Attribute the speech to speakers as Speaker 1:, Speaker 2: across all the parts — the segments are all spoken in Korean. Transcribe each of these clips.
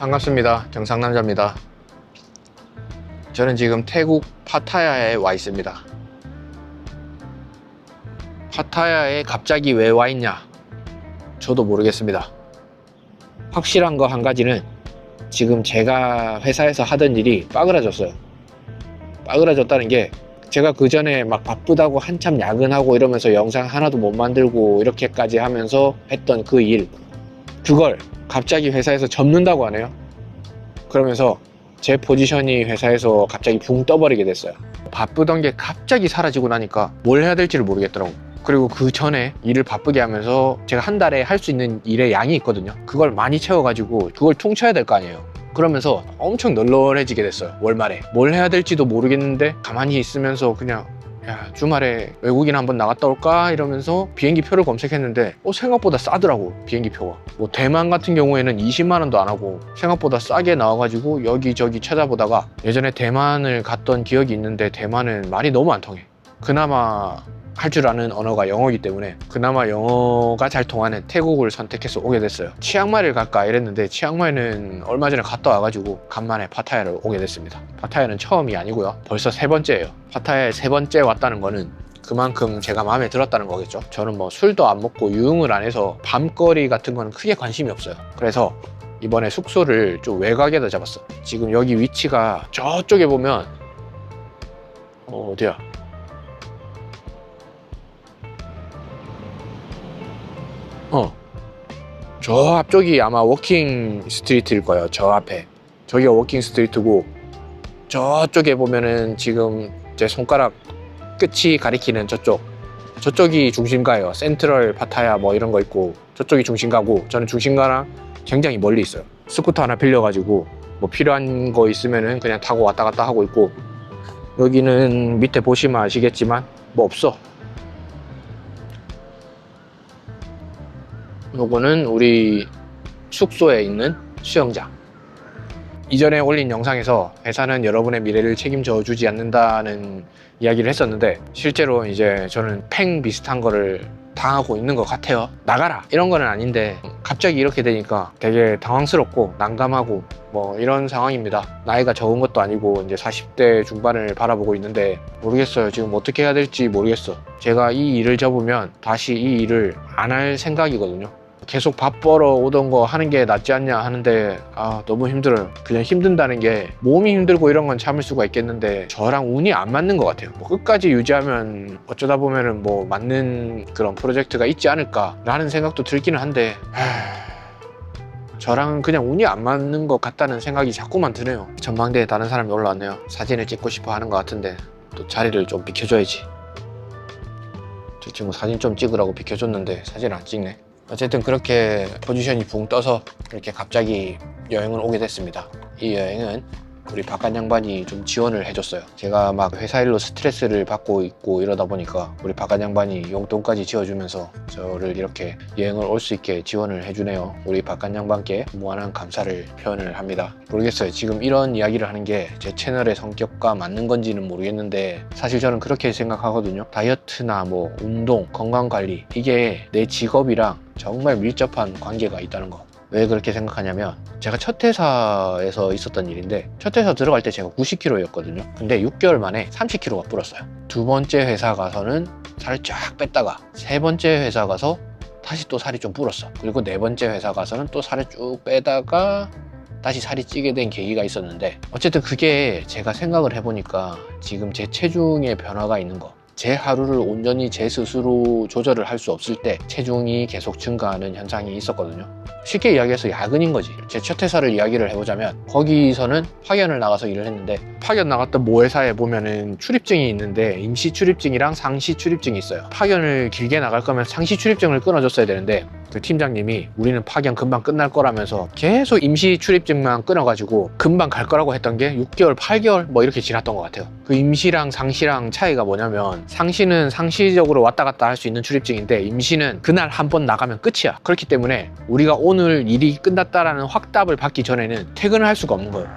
Speaker 1: 반갑습니다. 경상남자입니다. 저는 지금 태국 파타야에 와 있습니다. 파타야에 갑자기 왜 와 있냐? 저도 모르겠습니다. 확실한 거 한 가지는 지금 제가 회사에서 하던 일이 빠그라졌어요. 빠그라졌다는 게 제가 그 전에 막 바쁘다고 한참 야근하고 이러면서 영상 하나도 못 만들고 이렇게까지 하면서 했던 그 일, 그걸 갑자기 회사에서 접는다고 하네요. 그러면서 제 포지션이 회사에서 갑자기 붕 떠버리게 됐어요. 바쁘던 게 갑자기 사라지고 나니까 뭘 해야 될지를 모르겠더라고. 그리고 그 전에 일을 바쁘게 하면서 제가 한 달에 할 수 있는 일의 양이 있거든요. 그걸 많이 채워가지고 그걸 퉁쳐야 될 거 아니에요. 그러면서 엄청 널널해지게 됐어요. 월말에. 뭘 해야 될지도 모르겠는데 가만히 있으면서 그냥 야 주말에 외국인 한번 나갔다 올까? 이러면서 비행기 표를 검색했는데 어, 생각보다 싸더라고 비행기 표가. 뭐 대만 같은 경우에는 20만 원도 안 하고 생각보다 싸게 나와가지고 여기저기 찾아보다가 예전에 대만을 갔던 기억이 있는데 대만은 말이 너무 안 통해. 그나마 할 줄 아는 언어가 영어이기 때문에 그나마 영어가 잘 통하는 태국을 선택해서 오게 됐어요. 치앙마이를 갈까 이랬는데 치앙마이는 얼마 전에 갔다 와가지고 간만에 파타야를 오게 됐습니다. 파타야는 처음이 아니고요. 벌써 세 번째예요. 파타야에 세 번째 왔다는 거는 그만큼 제가 마음에 들었다는 거겠죠. 저는 뭐 술도 안 먹고 유흥을 안 해서 밤거리 같은 거는 크게 관심이 없어요. 그래서 이번에 숙소를 좀 외곽에다 잡았어 지금 여기 위치가 저쪽에 보면 어, 어디야 어. 저 앞쪽이 아마 워킹 스트리트일 거예요. 저 앞에. 저기가 워킹 스트리트고 저쪽에 보면은 지금 제 손가락 끝이 가리키는 저쪽. 저쪽이 중심가예요. 센트럴 파타야 뭐 이런 거 있고 저쪽이 중심가고 저는 중심가랑 굉장히 멀리 있어요. 스쿠터 하나 빌려가지고 뭐 필요한 거 있으면은 그냥 타고 왔다 갔다 하고 있고 여기는 밑에 보시면 아시겠지만 뭐 없어. 요거는 우리 숙소에 있는 수영장. 이전에 올린 영상에서 회사는 여러분의 미래를 책임져 주지 않는다는 이야기를 했었는데 실제로 이제 저는 팽 비슷한 거를 당하고 있는 것 같아요. 나가라! 이런 거는 아닌데 갑자기 이렇게 되니까 되게 당황스럽고 난감하고 뭐 이런 상황입니다. 나이가 적은 것도 아니고 이제 40대 중반을 바라보고 있는데 모르겠어요. 지금 어떻게 해야 될지 모르겠어. 제가 이 일을 접으면 다시 이 일을 안 할 생각이거든요. 계속 밥 벌어 오던 거 하는 게 낫지 않냐 하는데 아 너무 힘들어요. 그냥 힘든다는 게 몸이 힘들고 이런 건 참을 수가 있겠는데 저랑 운이 안 맞는 것 같아요. 뭐 끝까지 유지하면 어쩌다 보면은 뭐 맞는 그런 프로젝트가 있지 않을까 라는 생각도 들기는 한데 하... 저랑은 그냥 운이 안 맞는 것 같다는 생각이 자꾸만 드네요. 전망대에 다른 사람이 올라왔네요. 사진을 찍고 싶어 하는 것 같은데 또 자리를 좀 비켜줘야지. 저 친구 사진 좀 찍으라고 비켜줬는데 사진 안 찍네 어쨌든 그렇게 포지션이 붕 떠서 이렇게 갑자기 여행을 오게 됐습니다. 이 여행은 우리 바깥 양반이 좀 지원을 해줬어요. 제가 막 회사 일로 스트레스를 받고 있고 이러다 보니까 우리 바깥 양반이 용돈까지 지어주면서 저를 이렇게 여행을 올 수 있게 지원을 해주네요. 우리 바깥 양반께 무한한 감사를 표현을 합니다. 모르겠어요. 지금 이런 이야기를 하는 게 제 채널의 성격과 맞는 건지는 모르겠는데 사실 저는 그렇게 생각하거든요. 다이어트나 뭐 운동, 건강 관리 이게 내 직업이랑 정말 밀접한 관계가 있다는 거. 왜 그렇게 생각하냐면 제가 첫 회사에서 있었던 일인데 첫 회사 들어갈 때 제가 90kg였거든요. 근데 6개월 만에 30kg가 불었어요. 두 번째 회사 가서는 살을 쫙 뺐다가 세 번째 회사 가서 다시 또 살이 좀 불었어. 그리고 네 번째 회사 가서는 또 살을 쭉 빼다가 다시 살이 찌게 된 계기가 있었는데 어쨌든 그게 제가 생각을 해보니까 지금 제 체중의 변화가 있는 거. 제 하루를 온전히 제 스스로 조절을 할 수 없을 때 체중이 계속 증가하는 현상이 있었거든요. 쉽게 이야기해서 야근인 거지. 제 첫 회사를 이야기를 해보자면 거기서는 파견을 나가서 일을 했는데 파견 나갔던 모 회사에 보면은 출입증이 있는데 임시 출입증이랑 상시 출입증이 있어요. 파견을 길게 나갈 거면 상시 출입증을 끊어줬어야 되는데 그 팀장님이 우리는 파견 금방 끝날 거라면서 계속 임시 출입증만 끊어가지고 금방 갈 거라고 했던 게 6개월, 8개월 뭐 이렇게 지났던 것 같아요. 그 임시랑 상시랑 차이가 뭐냐면 상시는 상시적으로 왔다 갔다 할 수 있는 출입증인데 임시는 그날 한 번 나가면 끝이야. 그렇기 때문에 우리가 오늘 일이 끝났다라는 확답을 받기 전에는 퇴근을 할 수가 없는 거예요.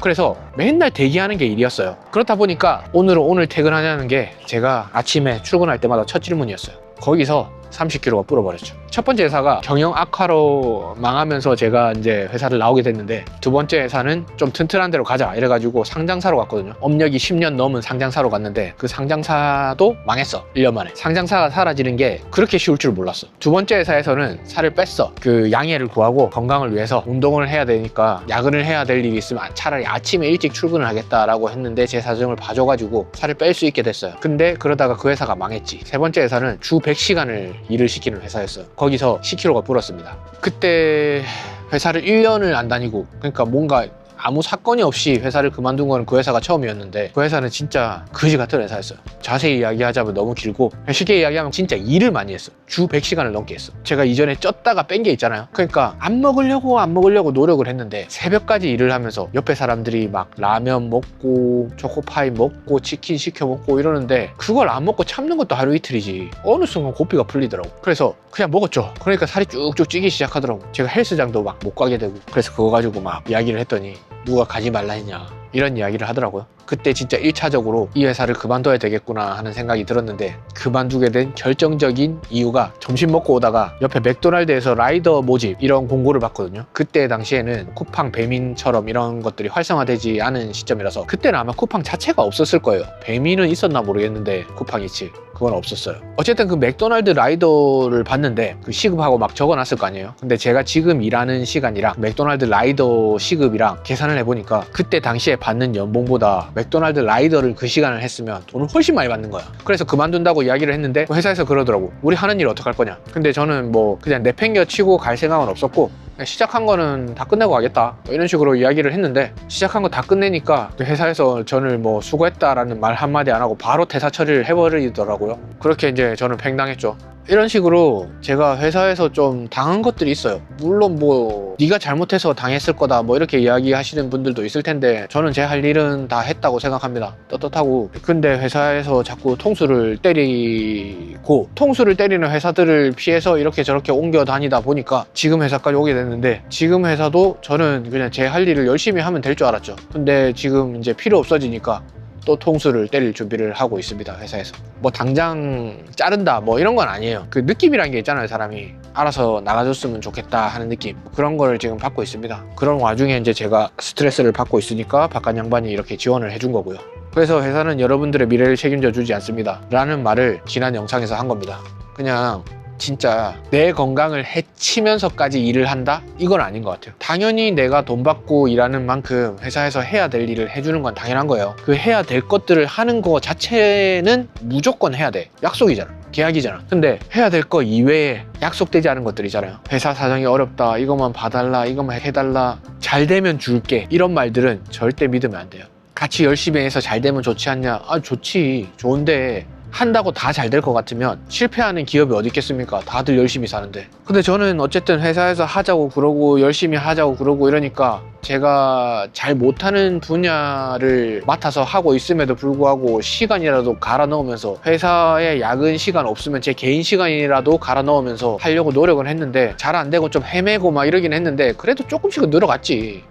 Speaker 1: 그래서 맨날 대기하는 게 일이었어요. 그렇다 보니까 오늘은 오늘 퇴근하냐는 게 제가 아침에 출근할 때마다 첫 질문이었어요. 거기서 30kg가 불어버렸죠. 첫 번째 회사가 경영 악화로 망하면서 제가 이제 회사를 나오게 됐는데 두 번째 회사는 좀 튼튼한 데로 가자 이래가지고 상장사로 갔거든요. 업력이 10년 넘은 상장사로 갔는데 그 상장사도 망했어. 1년 만에. 상장사가 사라지는 게 그렇게 쉬울 줄 몰랐어. 두 번째 회사에서는 살을 뺐어. 그 양해를 구하고 건강을 위해서 운동을 해야 되니까 야근을 해야 될 일이 있으면 차라리 아침에 일찍 출근을 하겠다라고 했는데 제 사정을 봐줘가지고 살을 뺄 수 있게 됐어요. 근데 그러다가 그 회사가 망했지. 세 번째 회사는 주 100시간을 일을 시키는 회사였어요. 거기서 10kg가 불었습니다. 그때 회사를 1년을 안 다니고 그러니까 뭔가 아무 사건이 없이 회사를 그만둔 거는 그 회사가 처음이었는데 그 회사는 진짜 그지 같은 회사였어요. 자세히 이야기하자면 너무 길고 쉽게 이야기하면 진짜 일을 많이 했어. 주 100시간을 넘게 했어. 제가 이전에 쪘다가 뺀 게 있잖아요. 그러니까 안 먹으려고 안 먹으려고 노력을 했는데 새벽까지 일을 하면서 옆에 사람들이 막 라면 먹고 초코파이 먹고 치킨 시켜 먹고 이러는데 그걸 안 먹고 참는 것도 하루 이틀이지. 어느 순간 고삐가 풀리더라고. 그래서 그냥 먹었죠. 그러니까 살이 쭉쭉 찌기 시작하더라고. 제가 헬스장도 막 못 가게 되고 그래서 그거 가지고 막 이야기를 했더니 누가 가지 말라 했냐 이런 이야기를 하더라고요 그때 진짜 1차적으로 이 회사를 그만둬야 되겠구나 하는 생각이 들었는데 그만두게 된 결정적인 이유가 점심 먹고 오다가 옆에 맥도날드에서 라이더 모집 이런 공고를 봤거든요 그때 당시에는 쿠팡 배민처럼 이런 것들이 활성화되지 않은 시점이라서 그때는 아마 쿠팡 자체가 없었을 거예요 배민은 있었나 모르겠는데 쿠팡 이치 그건 없었어요. 어쨌든 그 맥도날드 라이더를 봤는데 그 시급하고 막 적어놨을 거 아니에요. 근데 제가 지금 일하는 시간이랑 맥도날드 라이더 시급이랑 계산을 해보니까 그때 당시에 받는 연봉보다 맥도날드 라이더를 그 시간을 했으면 돈을 훨씬 많이 받는 거야. 그래서 그만둔다고 이야기를 했는데 회사에서 그러더라고. 우리 하는 일 어떡할 거냐. 근데 저는 뭐 그냥 내팽겨 치고 갈 생각은 없었고 시작한 거는 다 끝내고 가겠다 뭐 이런 식으로 이야기를 했는데 시작한 거 다 끝내니까 그 회사에서 저를 뭐 수고했다라는 말 한마디 안 하고 바로 퇴사 처리를 해버리더라고요 그렇게 이제 저는 팽당했죠 이런 식으로 제가 회사에서 좀 당한 것들이 있어요. 물론 뭐 네가 잘못해서 당했을 거다 뭐 이렇게 이야기하시는 분들도 있을 텐데 저는 제 할 일은 다 했다고 생각합니다. 떳떳하고. 근데 회사에서 자꾸 통수를 때리고 통수를 때리는 회사들을 피해서 이렇게 저렇게 옮겨 다니다 보니까 지금 회사까지 오게 됐는데 지금 회사도 저는 그냥 제 할 일을 열심히 하면 될 줄 알았죠. 근데 지금 이제 필요 없어지니까 또 통수를 때릴 준비를 하고 있습니다 회사에서. 뭐 당장 자른다 뭐 이런 건 아니에요. 그 느낌이란 게 있잖아요 사람이. 알아서 나가줬으면 좋겠다 하는 느낌. 그런 걸 지금 받고 있습니다. 그런 와중에 이제 제가 스트레스를 받고 있으니까 바깥 양반이 이렇게 지원을 해준 거고요. 그래서 회사는 여러분들의 미래를 책임져 주지 않습니다. 라는 말을 지난 영상에서 한 겁니다. 그냥 진짜 내 건강을 해치면서까지 일을 한다? 이건 아닌 것 같아요. 당연히 내가 돈 받고 일하는 만큼 회사에서 해야 될 일을 해주는 건 당연한 거예요. 그 해야 될 것들을 하는 거 자체는 무조건 해야 돼. 약속이잖아. 계약이잖아. 근데 해야 될 거 이외에 약속되지 않은 것들이잖아요. 회사 사정이 어렵다. 이것만 봐달라. 이것만 해달라. 잘 되면 줄게. 이런 말들은 절대 믿으면 안 돼요. 같이 열심히 해서 잘 되면 좋지 않냐? 아, 좋지. 좋은데 한다고 다 잘 될 것 같으면 실패하는 기업이 어디 있겠습니까? 다들 열심히 사는데. 근데 저는 어쨌든 회사에서 하자고 그러고 열심히 하자고 그러고 이러니까 제가 잘 못하는 분야를 맡아서 하고 있음에도 불구하고 시간이라도 갈아 넣으면서 회사에 야근 시간 없으면 제 개인 시간이라도 갈아 넣으면서 하려고 노력을 했는데 잘 안 되고 좀 헤매고 막 이러긴 했는데 그래도 조금씩은 늘어갔지.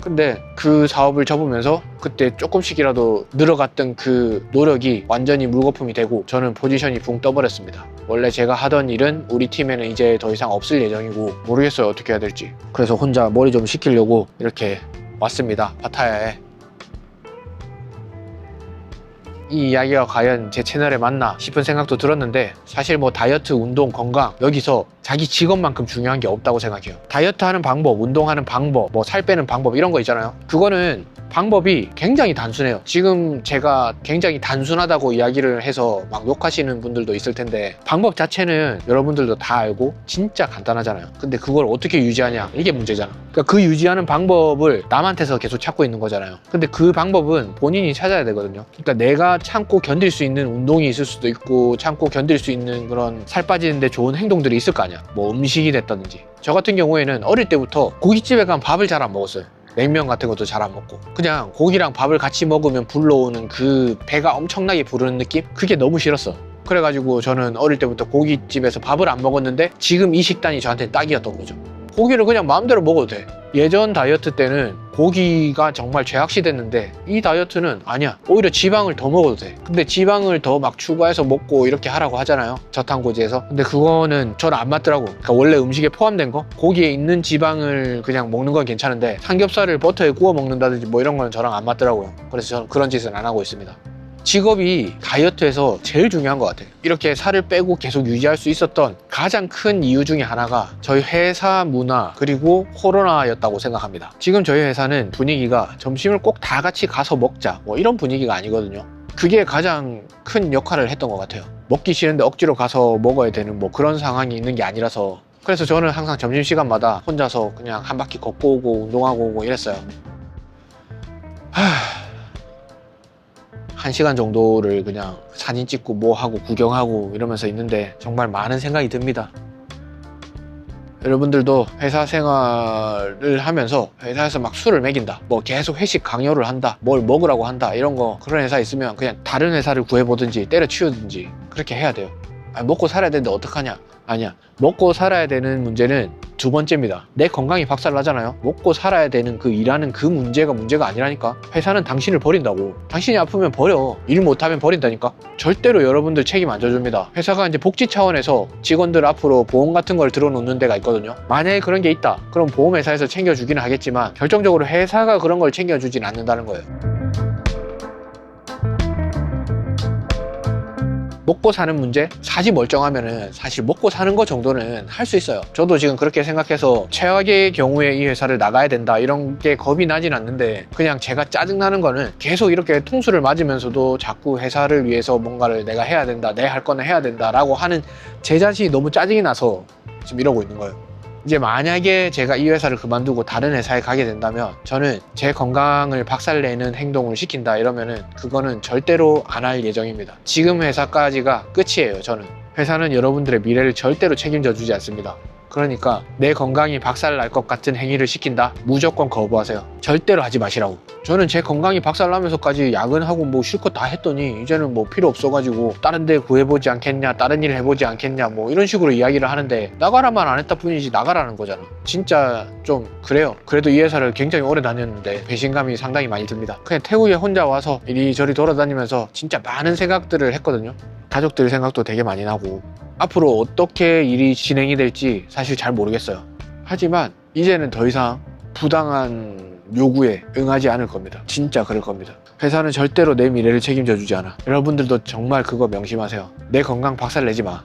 Speaker 1: 근데 그 사업을 접으면서 그때 조금씩이라도 늘어갔던 그 노력이 완전히 물거품이 되고 저는 포지션이 붕 떠버렸습니다. 원래 제가 하던 일은 우리 팀에는 이제 더 이상 없을 예정이고 모르겠어요 어떻게 해야 될지. 그래서 혼자 머리 좀 식히려고 이렇게 왔습니다. 파타야에. 이 이야기가 과연 제 채널에 맞나 싶은 생각도 들었는데 사실 뭐 다이어트, 운동, 건강 여기서 자기 직업만큼 중요한 게 없다고 생각해요. 다이어트 하는 방법, 운동하는 방법, 뭐 살 빼는 방법 이런 거 있잖아요. 그거는 방법이 굉장히 단순해요. 지금 제가 굉장히 단순하다고 이야기를 해서 막 욕하시는 분들도 있을 텐데 방법 자체는 여러분들도 다 알고 진짜 간단하잖아요. 근데 그걸 어떻게 유지하냐 이게 문제잖아. 그러니까 그 유지하는 방법을 남한테서 계속 찾고 있는 거잖아요. 근데 그 방법은 본인이 찾아야 되거든요. 그러니까 내가 참고 견딜 수 있는 운동이 있을 수도 있고 참고 견딜 수 있는 그런 살 빠지는데 좋은 행동들이 있을 거 아니야. 뭐 음식이 됐다든지. 저 같은 경우에는 어릴 때부터 고깃집에 가면 밥을 잘 안 먹었어요. 냉면 같은 것도 잘 안 먹고 그냥 고기랑 밥을 같이 먹으면 불러오는 그 배가 엄청나게 부르는 느낌? 그게 너무 싫었어 그래가지고 저는 어릴 때부터 고깃집에서 밥을 안 먹었는데 지금 이 식단이 저한테 딱이었던 거죠 고기를 그냥 마음대로 먹어도 돼. 예전 다이어트 때는 고기가 정말 죄악시됐는데 이 다이어트는 아니야. 오히려 지방을 더 먹어도 돼. 근데 지방을 더 막 추가해서 먹고 이렇게 하라고 하잖아요. 저탄고지에서. 근데 그거는 저는 안 맞더라고. 그러니까 원래 음식에 포함된 거? 고기에 있는 지방을 그냥 먹는 건 괜찮은데 삼겹살을 버터에 구워 먹는다든지 뭐 이런 거는 저랑 안 맞더라고요. 그래서 저는 그런 짓은 안 하고 있습니다 직업이 다이어트에서 제일 중요한 것 같아요. 이렇게 살을 빼고 계속 유지할 수 있었던 가장 큰 이유 중에 하나가 저희 회사 문화 그리고 코로나였다고 생각합니다. 지금 저희 회사는 분위기가 점심을 꼭 다 같이 가서 먹자 뭐 이런 분위기가 아니거든요. 그게 가장 큰 역할을 했던 것 같아요. 먹기 싫은데 억지로 가서 먹어야 되는 뭐 그런 상황이 있는 게 아니라서 그래서 저는 항상 점심시간마다 혼자서 그냥 한 바퀴 걷고 오고 운동하고 오고 이랬어요. 한 시간 정도를 그냥 사진 찍고 뭐 하고 구경하고 이러면서 있는데 정말 많은 생각이 듭니다. 여러분들도 회사 생활을 하면서 회사에서 막 술을 먹인다, 뭐 계속 회식 강요를 한다, 뭘 먹으라고 한다 이런 거 그런 회사 있으면 그냥 다른 회사를 구해보든지 때려치우든지 그렇게 해야 돼요. 아니, 먹고 살아야 되는데 어떡하냐? 아니야. 먹고 살아야 되는 문제는 두 번째입니다. 내 건강이 박살나잖아요. 먹고 살아야 되는 그 일하는 그 문제가 문제가 아니라니까. 회사는 당신을 버린다고. 당신이 아프면 버려. 일 못하면 버린다니까. 절대로 여러분들 책임 안 져줍니다. 회사가 이제 복지 차원에서 직원들 앞으로 보험 같은 걸 들어놓는 데가 있거든요. 만약에 그런 게 있다. 그럼 보험회사에서 챙겨주기는 하겠지만 결정적으로 회사가 그런 걸 챙겨주진 않는다는 거예요. 먹고 사는 문제? 사지 멀쩡하면은 사실 먹고 사는 거 정도는 할 수 있어요. 저도 지금 그렇게 생각해서 최악의 경우에 이 회사를 나가야 된다 이런 게 겁이 나진 않는데 그냥 제가 짜증나는 거는 계속 이렇게 통수를 맞으면서도 자꾸 회사를 위해서 뭔가를 내가 해야 된다, 내 할 거는 해야 된다 라고 하는 제 자신이 너무 짜증이 나서 지금 이러고 있는 거예요. 이제 만약에 제가 이 회사를 그만두고 다른 회사에 가게 된다면 저는 제 건강을 박살내는 행동을 시킨다 이러면은 그거는 절대로 안 할 예정입니다. 지금 회사까지가 끝이에요, 저는. 회사는 여러분들의 미래를 절대로 책임져 주지 않습니다. 그러니까 내 건강이 박살날 것 같은 행위를 시킨다? 무조건 거부하세요. 절대로 하지 마시라고. 저는 제 건강이 박살나면서까지 야근하고 뭐 실컷 다 했더니 이제는 뭐 필요 없어가지고 다른 데 구해보지 않겠냐, 다른 일 해보지 않겠냐, 뭐 이런 식으로 이야기를 하는데 나가라만 안 했다 뿐이지 나가라는 거잖아. 진짜 좀 그래요. 그래도 이 회사를 굉장히 오래 다녔는데 배신감이 상당히 많이 듭니다. 그냥 태국에 혼자 와서 이리저리 돌아다니면서 진짜 많은 생각들을 했거든요. 가족들 생각도 되게 많이 나고 앞으로 어떻게 일이 진행이 될지 사실 잘 모르겠어요. 하지만 이제는 더 이상 부당한 요구에 응하지 않을 겁니다. 진짜 그럴 겁니다. 회사는 절대로 내 미래를 책임져 주지 않아. 여러분들도 정말 그거 명심하세요. 내 건강 박살 내지 마.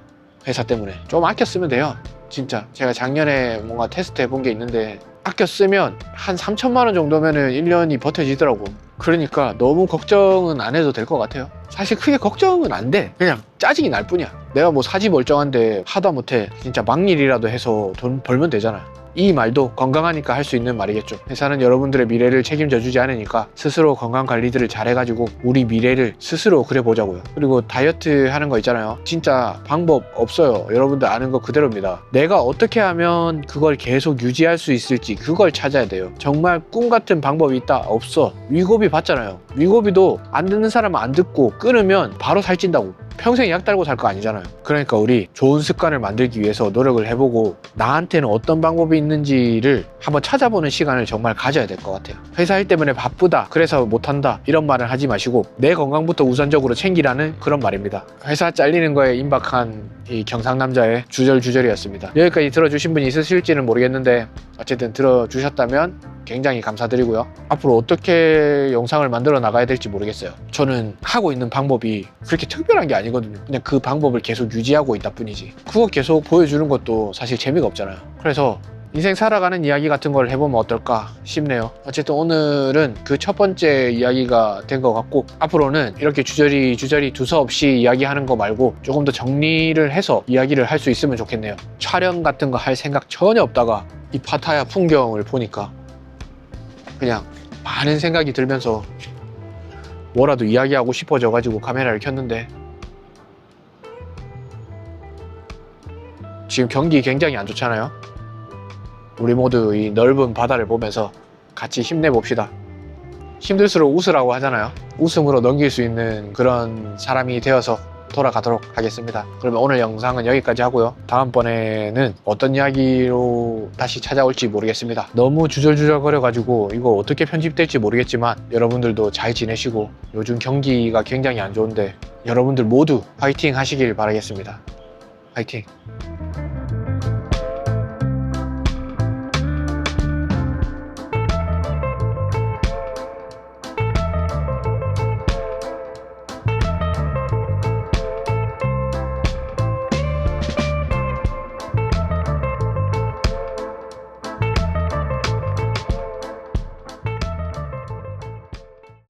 Speaker 1: 회사 때문에. 좀 아껴 쓰면 돼요. 진짜. 제가 작년에 뭔가 테스트 해본 게 있는데 아껴 쓰면 한 3천만 원 정도면은 1년이 버텨지더라고. 그러니까 너무 걱정은 안 해도 될 것 같아요. 사실 크게 걱정은 안 돼. 그냥 짜증이 날 뿐이야. 내가 뭐 사지 멀쩡한데 하다 못해 진짜 막일이라도 해서 돈 벌면 되잖아. 이 말도 건강하니까 할 수 있는 말이겠죠. 회사는 여러분들의 미래를 책임져 주지 않으니까 스스로 건강 관리들을 잘 해가지고 우리 미래를 스스로 그려보자고요. 그리고 다이어트 하는 거 있잖아요. 진짜 방법 없어요. 여러분들 아는 거 그대로입니다. 내가 어떻게 하면 그걸 계속 유지할 수 있을지 그걸 찾아야 돼요. 정말 꿈 같은 방법이 있다? 없어. 위고비 봤잖아요. 위고비도 안 듣는 사람은 안 듣고 끊으면 바로 살찐다고. 평생 약 달고 살 거 아니잖아요. 그러니까 우리 좋은 습관을 만들기 위해서 노력을 해보고 나한테는 어떤 방법이 있는지를 한번 찾아보는 시간을 정말 가져야 될 것 같아요. 회사 일 때문에 바쁘다. 그래서 못한다. 이런 말을 하지 마시고 내 건강부터 우선적으로 챙기라는 그런 말입니다. 회사 잘리는 거에 임박한 이 경상남자의 주절주절이었습니다. 여기까지 들어주신 분이 있으실지는 모르겠는데 어쨌든 들어주셨다면 굉장히 감사드리고요. 앞으로 어떻게 영상을 만들어 나가야 될지 모르겠어요. 저는 하고 있는 방법이 그렇게 특별한 게 아니거든요. 그냥 그 방법을 계속 유지하고 있다 뿐이지. 그거 계속 보여주는 것도 사실 재미가 없잖아요. 그래서 인생 살아가는 이야기 같은 걸 해보면 어떨까 싶네요. 어쨌든 오늘은 그 첫 번째 이야기가 된 것 같고 앞으로는 이렇게 주저리 주저리 두서없이 이야기하는 거 말고 조금 더 정리를 해서 이야기를 할 수 있으면 좋겠네요. 촬영 같은 거 할 생각 전혀 없다가 이 파타야 풍경을 보니까 그냥 많은 생각이 들면서 뭐라도 이야기하고 싶어져 가지고 카메라를 켰는데 지금 경기 굉장히 안 좋잖아요. 우리 모두 이 넓은 바다를 보면서 같이 힘내봅시다. 힘들수록 웃으라고 하잖아요. 웃음으로 넘길 수 있는 그런 사람이 되어서 돌아가도록 하겠습니다. 그러면 오늘 영상은 여기까지 하고요. 다음번에는 어떤 이야기로 다시 찾아올지 모르겠습니다. 너무 주절주절거려가지고 이거 어떻게 편집될지 모르겠지만 여러분들도 잘 지내시고 요즘 경기가 굉장히 안 좋은데 여러분들 모두 파이팅 하시길 바라겠습니다. 파이팅!